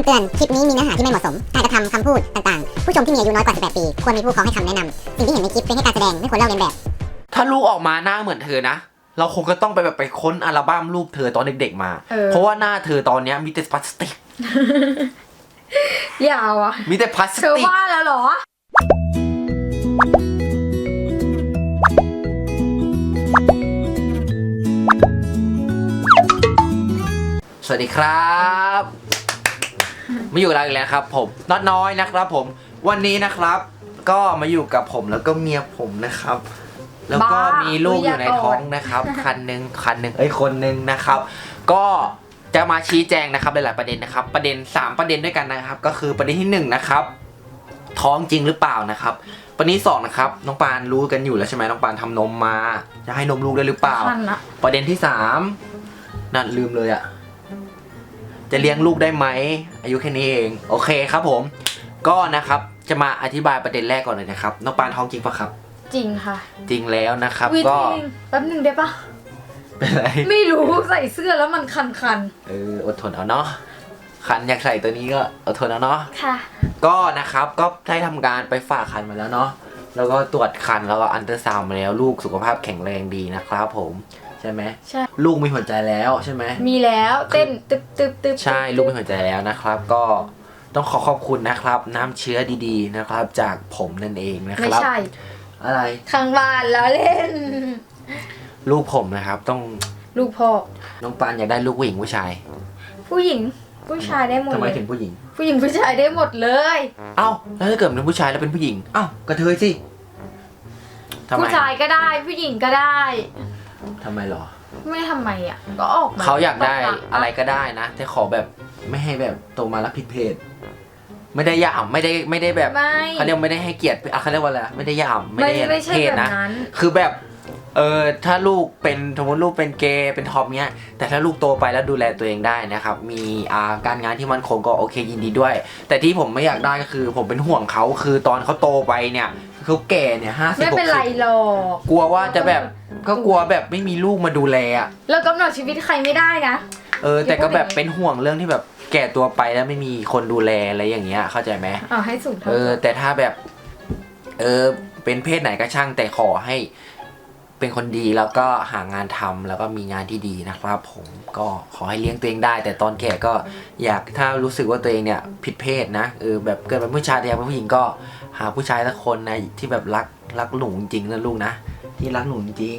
ำเตือน คลิปนี้มีเนื้อหาที่ไม่เหมาะสม การกระทำคำพูดต่างๆ ผู้ชมที่มีอายุน้อยกว่า 18 ปี ควรมีผู้ปกครองให้คำแนะนำสิ่งที่เห็นในคลิปเป็นแค่การแสดง ไม่ควรเล่าเลียนแบบ ถ้าลูกออกมาหน้าเหมือนเธอนะ เราคงก็ต้องไปแบบไปค้นอัลบั้มรูปเธอตอนเด็กๆมา เออ เพราะว่าหน้าเธอตอนเนี้ยมีแต่พลาสติกยาวอะมีแต่พลาสเธอติก ว่าแล้วเหรอ สวัสดีครับ มาอยู่กับเราอีกแล้วครับ ผมน็อตน้อยนะครับ ผมวันนี้นะครับ ก็มาอยู่กับผมแล้วก็เมียผมนะครับ แล้วก็บ้ามีลูกอยู่ในอย่าโกรธท้องนะครับ คันหนึ่งคันหนึ่งเอ้ยคนหนึ่งนะครับ ก็จะมาชี้แจงนะครับหลายๆประเด็นนะครับ ประเด็น 3 ประเด็นด้วยกันนะครับ ก็คือประเด็นที่หนึ่งนะครับ ท้องจริงหรือเปล่านะครับ ประเด็นที่สองนะครับน้องปานรู้กันอยู่แล้วใช่ไหมน้องปานทำนมมา จะให้นมลูกได้หรือเปล่าทันละ ประเด็นที่สามนั่นลืมเลยอะ จะเลี้ยงลูกได้ไหมอายุแค่นี้เองโอเคครับผม ก็นะครับจะมาอธิบายประเด็นแรกก่อนเลยนะครับน้องปานท้องจริงปะครับ จริงค่ะจริงแล้วนะครับวิก็ธีหนึงแป๊บหนึ่งได้ปะเป็นไรไม่รู้ใส่เสื้อแล้วมันคันคันเอออดทนเอาเนาะคันอยากใส่ตัวนี้ก็อดทนเอาเนาะ ๆค่ะ ก็นะครับก็ได้ทำการไปฝากคันมาแล้วเนาะแล้วก็ตรวจคันแล้วก็อันเตอร์ซาวน์มาแล้วลูกสุขภาพแข็งแรงดีนะครับผม ใช่ไหมใช่ ลูกมีหัวใจแล้วใช่ไหม มีแล้วเต้นตึบตึบตึบใช่ลูกมีหัวใจแล้วนะครับ ก็ต้องขอขอบคุณนะครับ น้ำเชื้อดีๆนะครับ จากผมนั่นเองนะคไม่รับ ใช่อะไรข้างบ้านแล้วเล่น ลูกผมนะครับ ต้องลูกพ่อน้องปานอยากได้ลูกผู้หญิงผู้ชายผู้หญิงผู้ชายได้หมดทำไมเลยถึงผู้หญิง ผู้หญิงผู้ชายได้หมดเลย เอ้าแล้วถ้าเกิดเป็นผู้ชายแล้วเป็นผู้หญิงเอ้ากระเทยสิทำไมผู้ชายก็ได้ผู้หญิงก็ได้ ทำไมหรอ ไม่ทำไมอะ ก็ออกมาเขาอยากได้ตกหลังอะไรก็ได้นะ แต่ขอแบบไม่ให้แบบโตมาแล้วผิดเพศไม่ได้หยามไม่ได้ไม่ได้แบบไม่เขาเรียกไม่ได้ให้เกียรติอะเขาเรียกว่าอะไรไม่ได้หยามไม่ไม่ได้ไม่ใช่เพศแบบนะนั้นคือแบบเออถ้าลูกเป็นสมมติลูกเป็นเกย์เป็นทอมเนี้ย แต่ถ้าลูกโตไปแล้วดูแลตัวเองได้นะครับ มีอ่าการงานที่มั่นคงก็โอเคยินดีด้วย แต่ที่ผมไม่อยากได้ก็คือผมเป็นห่วงเขาคือตอนเขาโตไปเนี่ย เขาแก่เนี่ยห้าสิบไม่หกเป็นไรสิบหรอกกลัวว่าจะแบบก็กลัวแบบไม่มีลูกมาดูแลอะแล้วกำหนดชีวิตใครไม่ได้นะ เออ แต่ก็แบบอย่าพูดอย่างนี้เป็นห่วงเรื่องที่แบบแก่ตัวไปแล้วไม่มีคนดูแลอะไรอย่างเงี้ย เข้าใจไหม เอาให้สูงเท่าเออ แต่ถ้าแบบ เออ เป็นเพศไหนก็ช่างแต่ขอให้ เป็นคนดีแล้วก็หางานทำแล้วก็มีงานที่ดีนะครับ ผมก็ขอให้เลี้ยงตัวเองได้ แต่ตอนแก่ก็อยากถ้ารู้สึกว่าตัวเองเนี่ย ผิดเพศนะเออแบบเกิดเป็นผู้ชายแต่อยากเป็นผู้หญิงก็ หาผู้ชายสักคนนะที่แบบรักรักหนูจริงๆนะลูกนะที่รักหนูจริง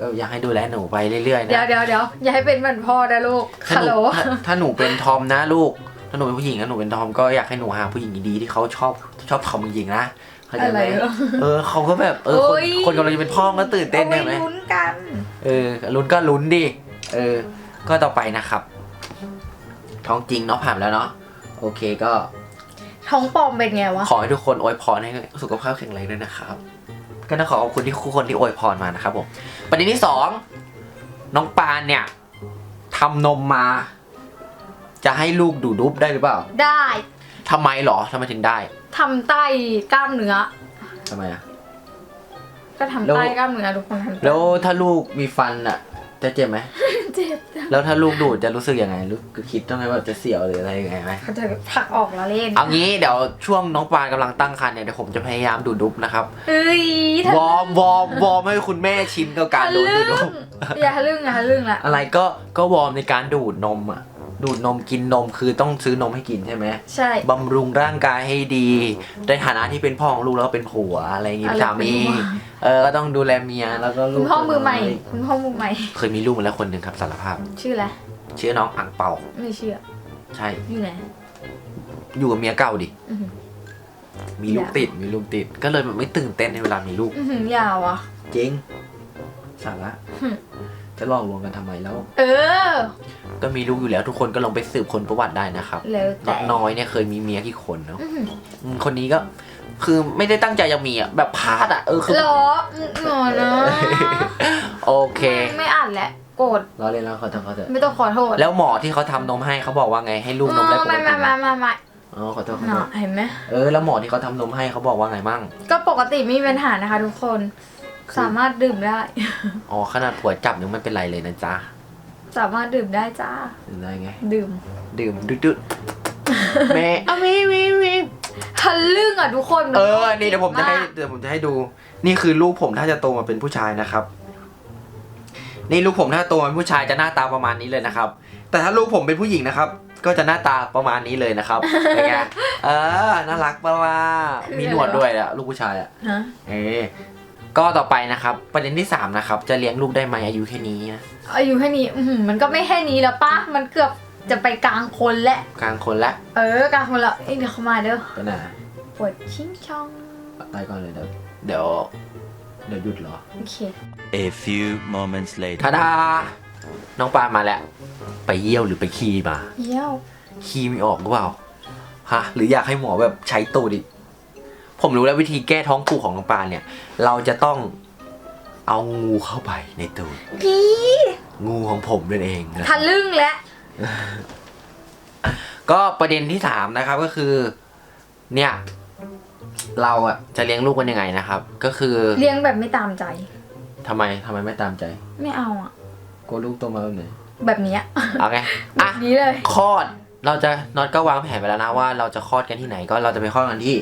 ก็อยากให้ดูแลหนูไปเรื่อยๆเดี๋ยวนะเดี๋ยวเดี๋ยวอย่าให้เป็นเหมือนพ่อนะลูกถ้าฮัลหโหลนูถ้าถ้าหนูเป็นทอมนะลูก ถ้าหนูเป็นผู้หญิงนะหนูเป็นทอมก็อยากให้หนูหาผู้หญิงดีๆที่เขาชอบชอบทอมจริงๆนะเข้าใจอะไรไหมเหรอเออเขาก็แบบเออคนโอ้ยคนกำลังจะเป็นพ่อก็ตื่นเต้นเอาใช่ไหมไว้ลุ้นกันเออลุ้นก็ลุ้นดิเออ ก็ต่อไปนะครับ ท้องจริงเนาะผ่านแล้วเนาะโอเคก็ ท้องปลอมเป็นไงวะ ขอให้ทุกคนอวยพรให้สุขภาพแข็งแรงด้วยนะครับ ก็ต้องขอขอบคุณที่ทุกคนที่อวยพรมานะครับผมประเด็นที่สองน้องปานเนี่ยทำนมมา จะให้ลูกดูดดุบได้หรือเปล่าได้ทำไมหรอทำไมถึงได้ทำใต้กล้ามเนื้อ ทำไมอะ ก็ทำแล้ว ใต้กล้ามเนื้อทุกคนทำแล้วถ้าลูกมีฟันอะจะเจ็บไหม เจ็บจังแล้วถ้าลูกดูดจะรู้สึกยังไงลูกคิดต้องไงว่าจะเสียวหรืออะไรยังไงไหมเขาจะผลักออกแล้วเล่นเอางี้เดี๋ยวช่วงน้องปานกำลังตั้งครรภ์เนี่ยเดี๋ยวผมจะพยายามดูดดุบนะครับเอ้ยวอร์มวอร์มวอร์มให้คุณแม่ชินกับการโดนดูดนมอย่าทะลึ่งอย่าทะลึ่งละอะไรก็ก็วอร์มในการดูดนมอะ ดูดนมกินนมคือต้องซื้อนมให้กินใช่ไหมใช่ บำรุงร่างกายให้ดี ในฐานะที่เป็นพ่อของลูกแล้วก็เป็นผัวอะไรอย่างงี้อะไรสามีเป็นผัว เออก็ต้องดูแลเมียแล้วก็ลูคุกณพ่อมือใหม่ คุณพ่อมือใหม่ เคยมีลูกมาแล้วคนหนึ่งครับสารภาพ ชื่ออะไร ชื่อน้องอังเปาไม่เชื่อ ใช่ อยู่ไหนอยู่กับเมียเก่าดิ อื้อหือ มีลูกอยากติดมีลูกติด ก็เลยแบบไม่ตื่นเต้นในเวลามีลูก อื้อหือยาวอะ จริงสาระ หึ จะหลอกลวงกันทำไมแล้ว เออ ก็มีลูกอยู่แล้วทุกคนก็ลองไปสืบคนประวัติได้นะครับแล้วน็แต่อตน้อยเนี่ยเคยมีเมียกี่คนเนาะอื้อหืออืมคนนี้ก็คือไม่ได้ตั้งใจจะมีอะแบบพลาดอะเออคือเหรออื้อหนอนะโอเคไม่อ่านแหละ โกรธล้อเล่นแล้วขอโทษขอโทษไม่ต้องขอโทษแล้วหมอที่เขาทำนมให้เขาบอกว่าไงให้ลูกนมได้ปกไม่ติไม่ไหมไม่ไม่ไม่อ๋อขอโทษขอเนโทอะษเห็นไหม เออแล้วหมอที่เขาทำนมให้เขาบอกว่าไงมั่ง ก็ปกติไม่มีปัญหานะคะทุกคน สามารถดื่มได้ อ๋อขนาดผัวจับยังไม่เป็นไรเลยนะจ๊ะ สามารถดื่มได้จ้าหรืออะไรไง ดื่มดื่มดึ๊ดดึ๊ดแม่เอามีมีมีทะลึ่งอะทุกคนมัเออ นี่เดี๋ยวผมจะให้มากเดี๋ยวผมจะให้ดู นี่คือลูกผมถ้าจะโตมาเป็นผู้ชายนะครับ นี่ลูกผมถ้าโตมาเป็นผู้ชายจะหน้าตาประมาณนี้เลยนะครับ แต่ถ้าลูกผมเป็นผู้หญิงนะครับ ก็จะหน้าตาประมาณนี้เลยนะครับเป็นไงเออน่ารักปะล่ะมีหนวดด้วยอะลูกผู้ชายอะฮะ เออ ก็ต่อไปนะครับ ประเด็นที่สามนะครับจะเลี้ยงลูกได้ไหมอายุแค่นี้นะอายุแค่นี้อื้อหือมันก็ไม่แค่นี้แล้วป้ามันเกือบจะไปกลางคนแล้วกลางคนละเออกลางคนแล้วเอ้ยเดี๋ยวเขามาเด้อไปไหนปวดชิงช่องไปก่อนเลยเดี๋ยวเดี๋ยวเดี๋ยวหยุดเหรอโอเค A few moments later. ทาดา น้องปลามาแล้ว ไปเยี่ยวหรือไปขี้มา เยี่ยว ขี้ไม่ออกหรือเปล่าฮะหรืออยากให้หมอแบบใช้ตูดอีก ผมรู้แล้ววิธีแก้ท้องผูกของน้องปลาเนี่ย เราจะต้องเอางูเข้าไปในตูดพี่งูของผมนั่นเองนะทะลึ่งแล้วก็ประเด็นที่สามนะครับก็คือ เนี่ย เราอะจะเลี้ยงลูกกันยังไงนะครับ ก็คือเลี้ยงแบบไม่ตามใจทำไมทำไมไม่ตามใจไม่เอาอะ กลัวลูกโตมาแบบไหนแบบเนี้ยเอาไงอะนี้เลย คลอดเราจะน็อตก็วางแผนไปแล้วนะว่าเราจะคลอดกันที่ไหนก็เราจะไปคลอดกันที่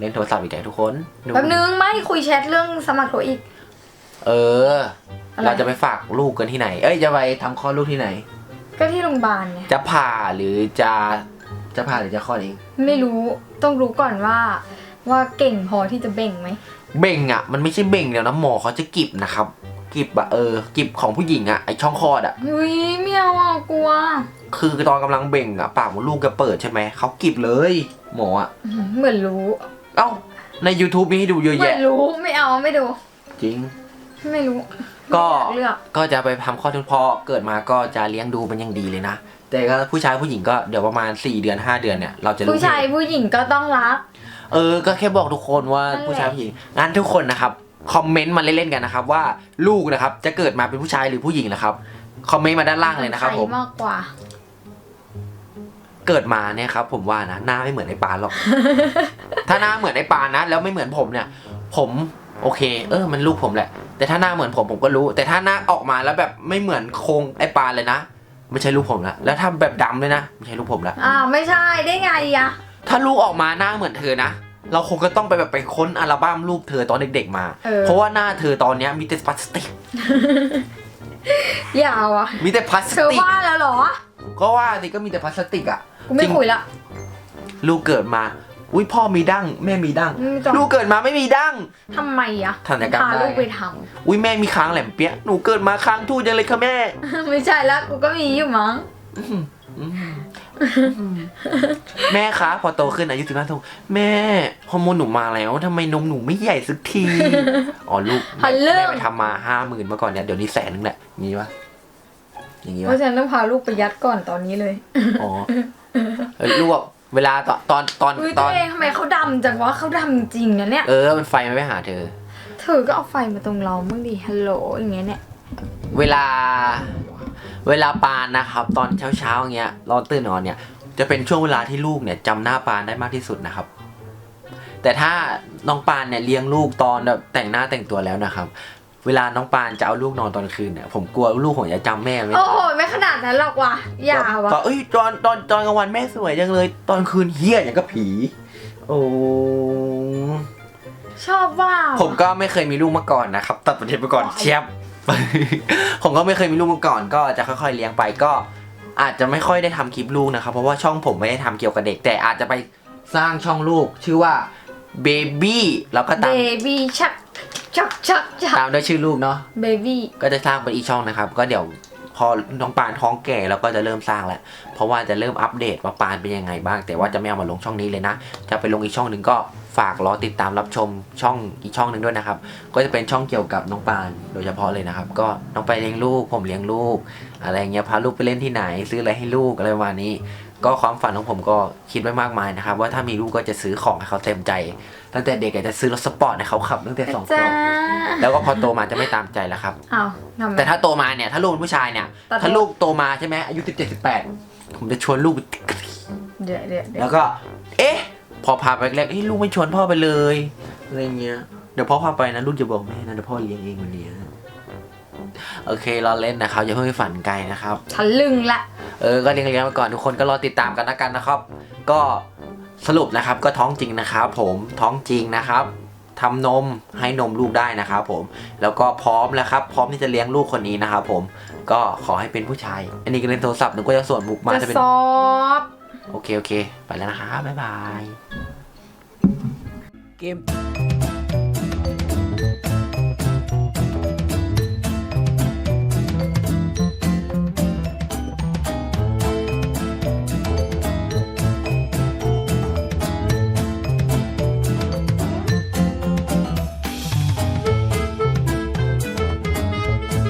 เล่นโทรศัพท์อีกแล้วทุกคนดูแป๊บนึงไม่คุยแชทเรื่องสมัครโทรอีก เออ อะไร เราจะไปฝากลูกกันที่ไหน เอ้ยจะไปทำคลอดลูกที่ไหน ก็ที่โรงพยาบาลไงจะผ่าหรือจะจะผ่าหรือจะคลอดเองไม่รู้ต้องรู้ก่อนว่า ว่าเก่งพอที่จะเบ่งไหมเบ่งอะ มันไม่ใช่เบ่งเดี๋ยวนะหมอเขาจะกิบนะครับ กิบอะเออกิบของผู้หญิงอะไอช่องคลอดอะอุ้ยไม่เอาอะกลัวคือตอนกำลังเบ่งอะปากมดลูกจะเปิดใช่ไหม เขากิบเลย หมออะอื้อหือเหมือนรู้ เอ้าใน YouTube มีให้ดูเยอะเหมือแยะนรู้ไม่เอาไม่ดู จริง ไม่รู้ก็ไม่อยาเลือกก็จะไปทำคลอดทุนพอเกิดมาก็จะเลี้ยงดูเป็นอย่างดีเลยนะ แต่ก็ผู้ชายผู้หญิงก็เดี๋ยวประมาณ 4 เดือน 5 เดือนเนี่ยเราจะรู้ผู้ชายผู้หญิงก็ต้องรัก เออ ก็แค่บอกทุกคนว่านั่นแหละ ผู้ชายผู้หญิงงั้นทุกคนนะครับคอมเมนต์มาเล่นๆกันนะครับ ว่าลูกนะครับจะเกิดมาเป็นผู้ชายหรือผู้หญิงนะครับคอมเมนต์มาด้านล่างเลยนะครับผม ใมากกว่า เกิดมาเนี่ยครับผมว่านะหน้าไม่เหมือนไอ้ปานหรอก ถ้าหน้าเหมือนไอ้ปานนะ แล้วไม่เหมือนผมเนี่ย ผมโอเค เออ มันลูกผมแหละ แต่ถ้าหน้าเหมือนผมผมก็รู้ แต่ถ้าหน้าออกมาแล้วแบบไม่เหมือนโครงไอ้ปานเลยนะ ไม่ใช่ลูกผมละ แล้วถ้าแบบดำเลยนะ ไม่ใช่ลูกผมละ อ้าวไม่ใช่ได้ไงอะถ้าลูกออกมาหน้าเหมือนเธอนะ เราคงก็ต้องไปแบบไปค้นอัลบั้มรูปเธอตอนเด็กๆมา เออเพราะว่าหน้าเธอตอนเนี้ยมีแต่พลาสติก อย่าอะมีแต่พลาสเธอติก ว่าแล้วเหรอก็ว่าสิก็มีแต่พลาสติกอะ กูไม่คุยละ ลูกเกิดมา อุ้ยพ่อมีดั้งแม่มีดั้งไม่ต้อง ลูกเกิดมาไม่มีดั้ง ทำไมอะธัญกรรมพาได้ ลูกไปทอุ้ยแม่มีค้างแหลมเปี้ยะหนูเกิดมาค้างทูดยังเลยค่ะแม่ำ ไม่ใช่ละกูก็มีอยู่มั้ง แม่คะพอโตขึ้นอายุสิบห้าโตแม่ฮอร์โมนหนูมาแล้วทำไมนมหนูไม่ใหญ่สักที อ๋อลูกฮัแม่ลโหล แม่ไปทำมาห้าหมื่นเมื่อก่อนเนี่ยเดี๋ยวนี้แสนนึงแหละอย่างงี้ปะอย่างงี้เพปะราะฉะนั้นต้องพาลูกไปยัดก่อนตอนนี้เลย อ๋อเออลูกอะ เวลาตอนตอนตอนอุ้ยตตัอวนเองทำไมเขาดำจังวะเขาดำจริงนะเนี่ยเออมันไฟมันไปหาเธอ เธอก็เอาไฟมาตรงเรามึงดิฮัลโหลอย่างเงี้ยเนี่ยเวลาเวลาปานนะครับ ตอนเช้าเช้าๆอย่างเงี้ยตอนตื่นนอนเนี่ย จะเป็นช่วงเวลาที่ลูกเนี่ยจำหน้าปานได้มากที่สุดนะครับ แต่ถ้าน้องปานเนี่ยเลี้ยงลูกตอนแบบแต่งหน้าแต่งตัวแล้วนะครับ เวลาน้องปานจะเอาลูกนอนตอนคืนเนี่ยผมกลัวลูกผมจะจำแม่ไม่โอ้ได้โหไม่ขนาดนั้นหรอกว่ะอย่าวะตอนเอ้ยตอนตอนตอนกลางวันแม่สวยจังเลย ตอนคืนเฮี้ยอย่างกับผี โอ้ ชอบว่าผมก็ไม่เคยมีลูกมาก่อนนะครับ ตัดประเด็นไปก่อนเชียบ ผมก็ไม่เคยมีลูกมาก่อน ก็จะค่อยๆเลี้ยงไปก็ อาจจะไม่ค่อยได้ทำคลิปลูกนะครับเพราะว่าช่องผมไม่ได้ทำเกี่ยวกับเด็ก แต่อาจจะไปสร้างช่องลูก ชื่อว่า Baby แล้วก็เบตาม บี้ชัก ชักชักชักตามด้วยชื่อลูกเนาะ เบบี้ก็จะสร้างเป็นอีกช่องนะครับ ก็เดี๋ยวพอน้องปานท้องแก่เราก็จะเริ่มสร้างแล้ว เพราะว่าจะเริ่มอัปเดตว่าปานเป็นยังไงบ้าง แต่ว่าจะไม่เอามาลงช่องนี้เลยนะ จะไปลงอีกช่องหนึ่งก็ฝากรอติดตามรับชมช่องอีกช่องหนึ่งด้วยนะครับ ก็จะเป็นช่องเกี่ยวกับน้องปานโดยเฉพาะเลยนะครับ ก็น้องไปานเลี้ยงลูก ผมเลี้ยงลูก อะไรเงี้ยพาลูกไปเล่นที่ไหน ซื้ออะไรให้ลูกอะไรประมาณนี้ ก็ความฝันของผมก็คิดไว้มากมายนะครับ ว่าถ้ามีลูกก็จะซื้อของให้เขาเต็มใจ ตั้งแต่เด็กอาจจะซื้อรถสปอร์ตให้เขาขับตั้งแต่สองขวจ้าบแล้วก็พอโตมาจะไม่ตามใจแล้วครับอ้าวทำไม แต่ถ้าโตมาเนี่ยถ้าลูกเป็นผู้ชายเนี่ย ตัดถ้าลูกโตมาใช่ไหมอายุสิบเจ็ดสิบแปดผมจะชวนลูกไปเดี๋ยวเดี๋ยวเดี๋ยวแล้วก็ เอ๊ะ พอพาไปแรกๆเฮ้ยลูกไม่ชวนพ่อไปเลยอะไรเงี้ยเดี๋ยวพ่อพาไปนะลูกจะบอกแม่นะเดี๋ยวพ่อเลี้ยงเองวันเนี้ยโอเคเราเล่นนะครับอย่าเพิ่งไปฝันไกลนะครับ ทะลึงละ เออ ก็เลี้ยงเลี้ยงไปก่อนทุกคนก็รอติดตามกันนะกันนะครับ ก็ สรุปนะครับก็ท้องจริงนะครับผมท้องจริงนะครับทำนมให้นมลูกได้นะครับผมแล้วก็พร้อมแล้วครับพร้อมที่จะเลี้ยงลูกคนนี้นะครับผมก็ขอให้เป็นผู้ชาย อันนี้ก็เล่นโทรศัพท์หนูก็จะส่วนบุกมาจะจะเป็นซอบโอเค โอเค ไปแล้วนะครับบ๊ายบาย เกม